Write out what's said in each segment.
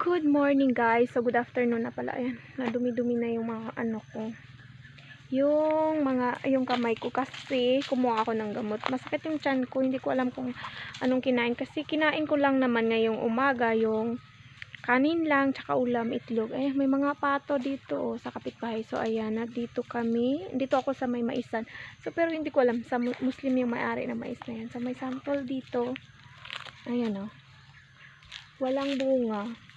Good morning guys. So good afternoon na pala. Ayan, nadumi-dumi na yung mga ano ko. Yung mga, yung kamay ko kasi kumuha ako ng gamot. Masakit yung chan ko. Hindi ko alam kung anong kinain. Kasi kinain ko lang naman ngayong umaga yung kanin lang, tsaka ulam, itlog. Ay, may mga pato dito oh, sa kapitbahay. So ayan, dito kami. Dito ako sa may maisan. So pero hindi ko alam sa mu- Muslim yung may-ari ng mais na yan. So may sample dito. Ayan oh. Walang bunga.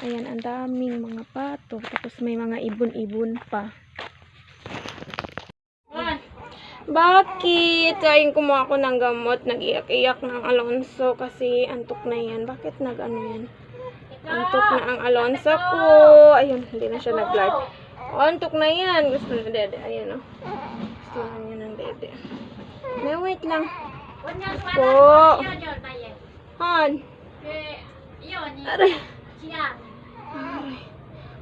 Ayan, ang daming mga pato. Tapos may mga ibon-ibon pa. Bakit? Kain kumuha ako ng gamot. Nag-iyak-iyak ng Alonso kasi antok na yan. Bakit nag-ano yan? Antok na ang Alonso ko. Ayun, hindi na siya nag-live. Oh, antok na yan. Gusto na dede. Ayan o. Gusto na niya ng dede. May wait lang. Po. Han. Aray.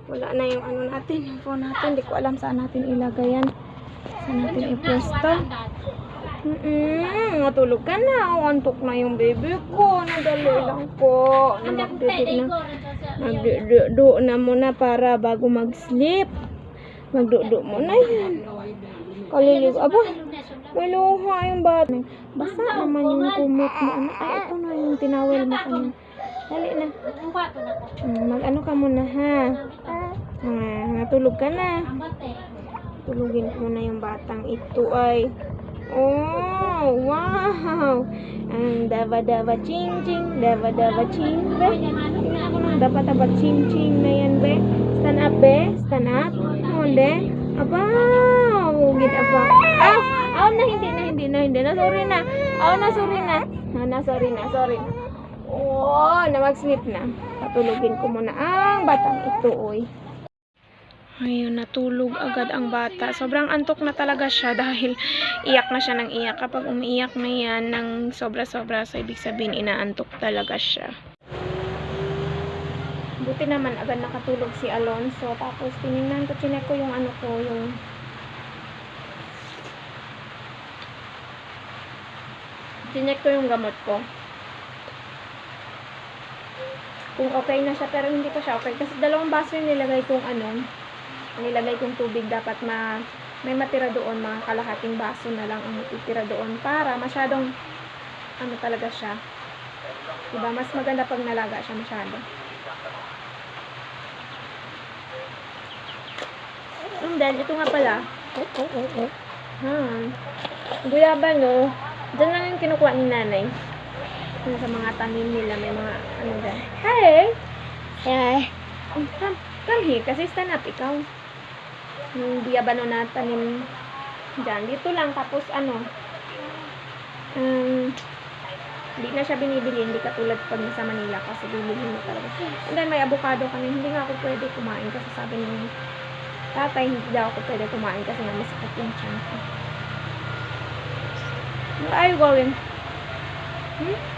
Wala na yung ano natin, yung phone natin. Hindi ko alam saan natin ilagay yan. Saan natin ipwesto. Mm-mm, matulog ka na. Antok na yung baby ko. Nadali lang po. Na magdudug na. Muna para bago mag-sleep. Magdudu muna yan. Kalilig. Aba, may luha yung bata. Basta naman yung kumot mo. Ano? Ay, ito na yung tinawel mo kanina. Dali na. Mag-ano ka muna ha. Ah, natulog ka na. Tulugin ko na yung batang ito ay. Oh, wow! Ang daba-daba ching-ching, daba-daba ching, be. Daba-daba ching-ching na yan, be. Stand up, be. Stand up. Monde. Abaw! Gid apa? Aw! Aw na, hindi na, hindi na, hindi na. Sorry na. Aw na, sorry na. Ah, na, sorry na, sorry na. Oh, na mag-sleep na. Patulugin ko muna ang batang ito, oy. Ayun, natulog agad ang bata. Sobrang antok na talaga siya dahil iyak na siya ng iyak. Kapag umiiyak na yan ng sobra-sobra, so ibig sabihin inaantok talaga siya. Buti naman agad nakatulog si Alonso. Tapos tinignan ko, chinek ko yung ano ko, yung chinek ko yung gamot ko. Kung okay na siya, pero hindi pa siya okay. Kasi dalawang baso yung nilagay kong ano, nilagay kong tubig dapat ma may matira doon mga kalahating baso na lang ang matitira doon para masyadong ano talaga siya. Diba? Mas maganda pag nalaga siya masyado. And then ito nga pala. Hmm. Guyaba no? Dyan lang yung kinukuha ni nanay Yun sa mga tanim nila may mga ano dyan hey hey come, come here kasi stand up ikaw yung biyabano na tanim dyan. Dito lang, tapos ano, um, hindi na siya binibili, hindi katulad pag nasa Manila kasi bibili mo talaga. And then may avocado kami, hindi nga ako pwede kumain kasi sabi ng tatay, hindi daw ako pwede kumain kasi nga masakit yung tiyan ko. Where are you going? Hmm?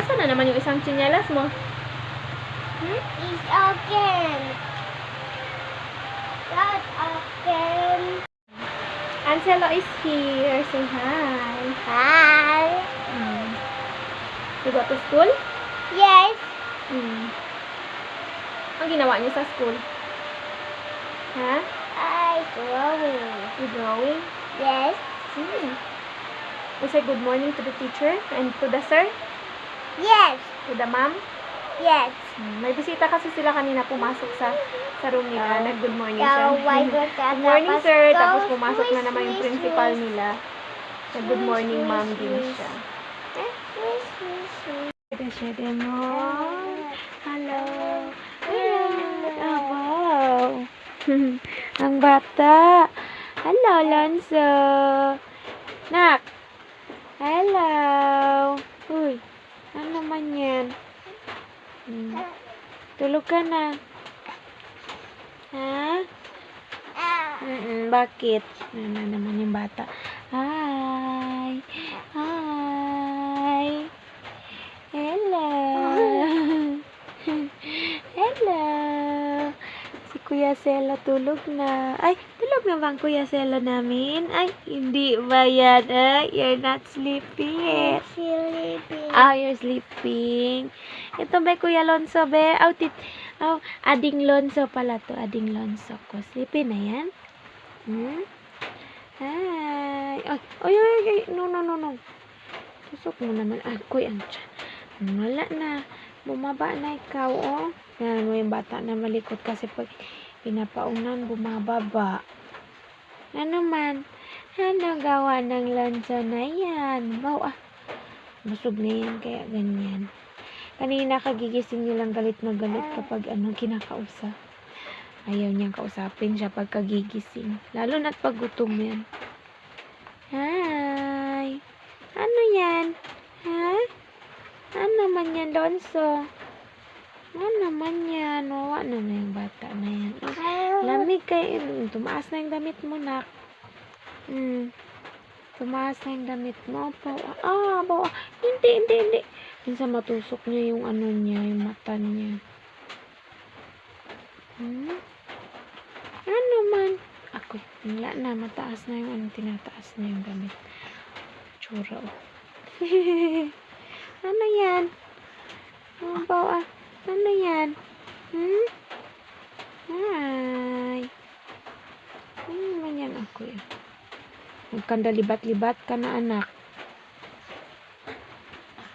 Nasaan na naman yung isang tsinelas mo? Hmm? It's open. That's open. Angelo is here. Say hi. Hi. Mm. You go to school? Yes. Mm. Ang ginawa niyo sa school? Ha? I growing. You drawing? Yes. Hmm. You say good morning to the teacher and to the sir? Yes. To the mom? Yes. Hmm. May bisita kasi sila kanina pumasok sa sa room nila. Oh. Nag-good morning siya. good morning sir. Tapos pumasok na naman yung principal nila. Nag good morning ma'am din siya. Pwede siya din mo. Hello. Hello. Oh, wow. Ang bata. Hello, Alonso. Nak. Hello. Uy. Ano naman yan? Hmm. Tulog ka na. Ha? Mm-mm, bakit? Ano na naman yung bata? Hi. Hi. Hello. Hello. Si Kuya Sela tulog na. Ay, tulog na bang Kuya Selo namin? Ay, hindi ba yan? Ay, you're not sleeping yet. Sleeping. Ah, you're sleeping. Ito ba Kuya Lonso, be? Aw, tit... Aw, ading Lonso pala to. Ading Lonso ko. Sleepy na yan? Hmm? Ay. Ay, ay, ay, ay. No, no, no, no. Tusok mo naman. Ay, kuy, ang tiyan. Wala na. Bumaba na ikaw, oh. Yan mo yung bata na malikot kasi pag pinapaunan, bumababa. Na naman. Ano gawa ng lonso na yan? Wow, ah. Busog na yan, kaya ganyan. Kanina kagigising niyo lang galit na galit kapag ano, kinakausap. Ayaw niyang kausapin siya pag kagigising. Lalo na't pag gutom yan. Hi! Ano yan? Ha? Ano naman yan, Donso? Ano naman yan? Wawa naman yung bata na yan. Oh, lamig kay... Tumaas na yung damit mo, nak. Hmm. Tumaas na yung damit mo. Bawa. Ah, bawa. Hindi, hindi, hindi. Minsan matusok niya yung ano niya, yung mata niya. Hmm? Ano man? Ako, wala na. Mataas na yung ano, tinataas na yung damit. Tsura, oh. ano yan? Ano ba, ah? Ano yan? Hmm? Hi. Kang dalibat-libat ka na, anak.